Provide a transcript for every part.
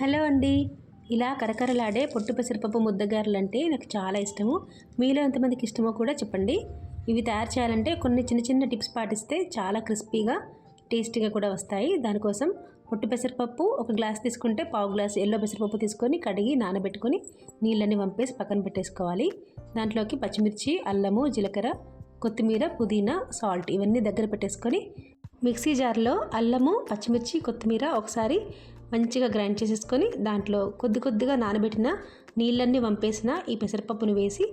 Hello అండి. ఇలా కరకరలాడే పొట్టు పెసరపప్పు ముద్దగారలు అంటే నాకు చాలా ఇష్టము. మీలో ఎంతమందికి ఇష్టమో కూడా చెప్పండి. ఇవి తయారు చేయాలంటే కొన్ని చిన్న చిన్న టిప్స్ పాటిస్తే చాలా క్రిస్పీగా టేస్టీగా కూడా వస్తాయి. దానికోసం పొట్టు పెసరపప్పు ఒక గ్లాస్ తీసుకుంటే పావు గ్లాస్ ఎల్లో పెసరపప్పు తీసుకొని కడిగి నానబెట్టుకొని నీళ్ళని వంపేసి పక్కన పెట్టేసుకోవాలి. దాంట్లోకి పచ్చిమిర్చి అల్లము జీలకర్ర కొత్తిమీర పుదీనా సాల్ట్ ఇవన్నీ దగ్గర పెట్టేసుకొని మిక్సీ జార్లో అల్లము పచ్చిమిర్చి కొత్తిమీర ఒకసారి మంచిగా గ్రైండ్ చేసేసుకొని దాంట్లో కొద్ది కొద్దిగా నానబెట్టిన నీళ్ళన్నీ వంపేసిన ఈ పెసరపప్పును వేసి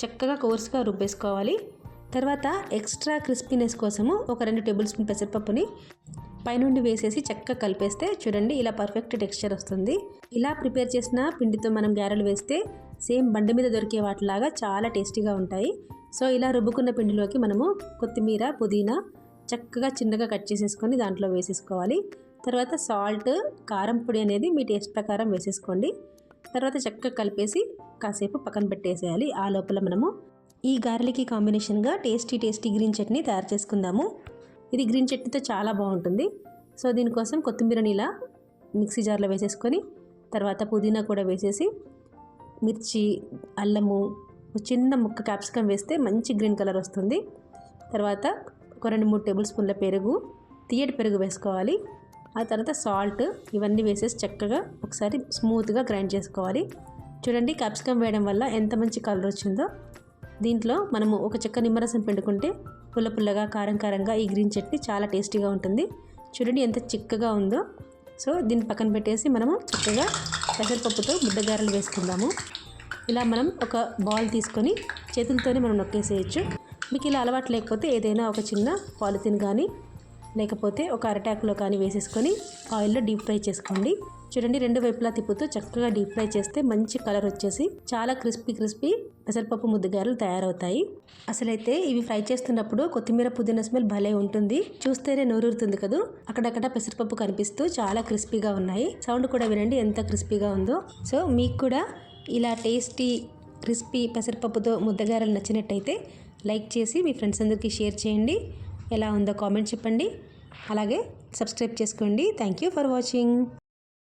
చక్కగా కోర్సుగా రుబ్బేసుకోవాలి. తర్వాత ఎక్స్ట్రా క్రిస్పీనెస్ కోసము ఒక రెండు టేబుల్ స్పూన్ పెసరపప్పుని పైనుండి వేసేసి చక్కగా కలిపేస్తే చూడండి ఇలా పర్ఫెక్ట్ టెక్స్చర్ వస్తుంది. ఇలా ప్రిపేర్ చేసిన పిండితో మనం గారెలు వేస్తే సేమ్ బండి మీద దొరికే వాటిలాగా చాలా టేస్టీగా ఉంటాయి. సో ఇలా రుబ్బుకున్న పిండిలోకి మనము కొత్తిమీర పుదీనా చక్కగా చిన్నగా కట్ చేసేసుకొని దాంట్లో వేసేసుకోవాలి. తర్వాత సాల్ట్ కారం పొడి అనేది మీ టేస్ట్ ప్రకారం వేసేసుకోండి. తర్వాత చక్కగా కలిపేసి కాసేపు పక్కన పెట్టేసేయాలి. ఆ లోపల మనము ఈ గారెలకి కాంబినేషన్గా టేస్టీ టేస్టీ గ్రీన్ చట్నీ తయారు చేసుకుందాము. ఇది గ్రీన్ చట్నీతో చాలా బాగుంటుంది. సో దీనికోసం కొత్తిమీరని ఇలా మిక్సీ జార్లో వేసేసుకొని తర్వాత పుదీనా కూడా వేసేసి మిర్చి అల్లము చిన్న ముక్క క్యాప్సికమ్ వేస్తే మంచి గ్రీన్ కలర్ వస్తుంది. తర్వాత ఒక రెండు మూడు టేబుల్ స్పూన్ల పెరుగు తీయటి పెరుగు వేసుకోవాలి. ఆ తర్వాత సాల్ట్ ఇవన్నీ వేసేసి చక్కగా ఒకసారి స్మూత్గా గ్రైండ్ చేసుకోవాలి. చూడండి క్యాప్సికమ్ వేయడం వల్ల ఎంత మంచి కలర్ వచ్చిందో. దీంట్లో మనము ఒక చెక్క నిమ్మరసం పిండుకుంటే పుల్ల పుల్లగా కారం కారంగా ఈ గ్రీన్ చట్నీ చాలా టేస్టీగా ఉంటుంది. చూడండి ఎంత చిక్కగా ఉందో. సో దీన్ని పక్కన పెట్టేసి మనము చక్కగా పెసరపప్పుతో ముద్దగారలు వేసుకుందాము. ఇలా మనం ఒక బాల్ తీసుకొని చేతులతోనే మనం నొక్కేసేయచ్చు. మీకు ఇలా అలవాటు లేకపోతే ఏదైనా ఒక చిన్న పాలిథిన్ కానీ లేకపోతే ఒక అరటాకులో కానీ వేసేసుకొని ఆయిల్లో డీప్ ఫ్రై చేసుకోండి. చూడండి రెండు వైపులా తిప్పుతూ చక్కగా డీప్ ఫ్రై చేస్తే మంచి కలర్ వచ్చేసి చాలా క్రిస్పీ క్రిస్పీ పెసరపప్పు ముద్దగారలు తయారవుతాయి. అసలైతే ఇవి ఫ్రై చేస్తున్నప్పుడు కొత్తిమీర పుదీనా స్మెల్ భలే ఉంటుంది. చూస్తేనే నోరూరుతుంది కదూ? అక్కడక్కడ పెసరపప్పు కనిపిస్తూ చాలా క్రిస్పీగా ఉన్నాయి. సౌండ్ కూడా వినండి ఎంత క్రిస్పీగా ఉందో. సో మీకు కూడా ఇలా టేస్టీ క్రిస్పీ పెసరపప్పుతో ముద్దగారలు నచ్చినట్టయితే లైక్ చేసి మీ ఫ్రెండ్స్ అందరికీ షేర్ చేయండి. ఎలా ఉందో కామెంట్ చెప్పండి. అలాగే సబ్స్క్రైబ్ చేసుకోండి. Thank you for watching